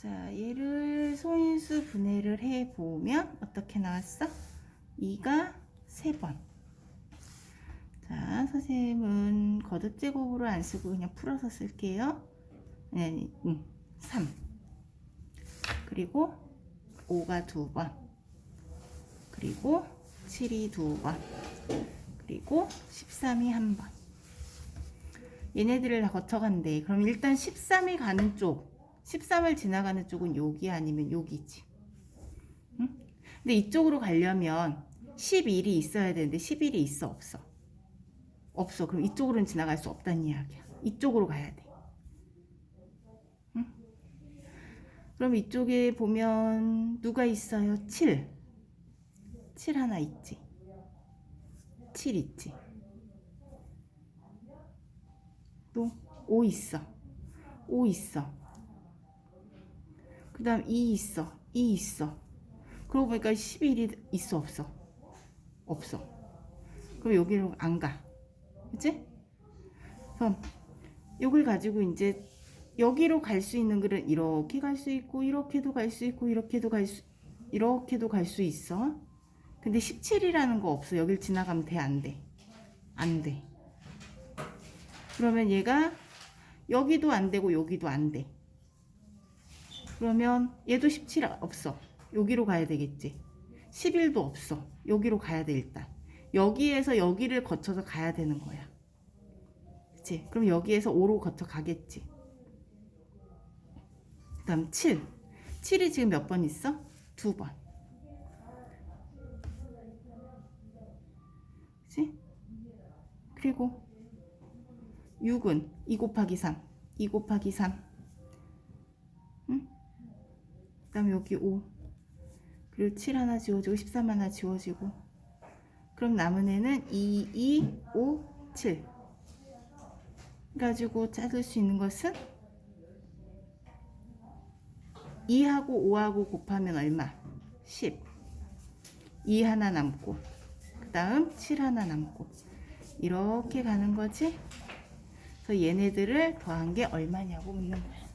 자, 얘를 소인수 분해를 해 보면 어떻게 나왔어? 2가 3번. 자, 선생님은 거듭 제곱으로 안 쓰고 그냥 풀어서 쓸게요. 아니, 응, 3. 그리고 5가 2번. 그리고 7이 2번. 그리고 13이 1번. 얘네들을 다 거쳐간대. 그럼 일단 13이 가는 쪽, 13을 지나가는 쪽은 여기 아니면 여기지. 응? 근데 이쪽으로 가려면 11이 있어야 되는데 11이 있어 없어? 없어. 그럼 이쪽으로는 지나갈 수 없다는 이야기야. 이쪽으로 가야 돼. 응? 그럼 이쪽에 보면 누가 있어요? 7. 7 하나 있지. 7 있지. 또5 있어. 5 있어. 그 다음 2 있어. 2 있어. 그러고 보니까 11이 있어 없어? 없어. 그럼 여기로 안 가. 그치? 그럼 여길 가지고 이제 여기로 갈 수 있는 글은 이렇게 갈 수 있고 이렇게도 갈 수 있고 이렇게도 갈 수 이렇게도 갈 수 있어. 근데 17이라는 거 없어. 여길 지나가면 돼, 안 돼? 안 돼. 그러면 얘가 여기도 안 되고 여기도 안 돼. 그러면 얘도 17 없어. 여기로 가야 되겠지. 11도 없어. 여기로 가야 돼, 일단. 여기에서 여기를 거쳐서 가야 되는 거야. 그치? 그럼 여기에서 5로 거쳐 가겠지. 그 다음 7. 7이 지금 몇 번 있어? 두 번. 그치? 그리고 6은 2 곱하기 3. 2 곱하기 3. 응? 그 다음에 여기 5. 그리고 7 하나 지워지고 13 하나 지워지고. 그럼 남은 애는 2, 2, 5, 7. 가지고 찾을 수 있는 것은 2하고 5하고 곱하면 얼마? 10. 2 하나 남고. 그 다음 7 하나 남고. 이렇게 가는 거지? 그래서 얘네들을 더한 게 얼마냐고 묻는 거야.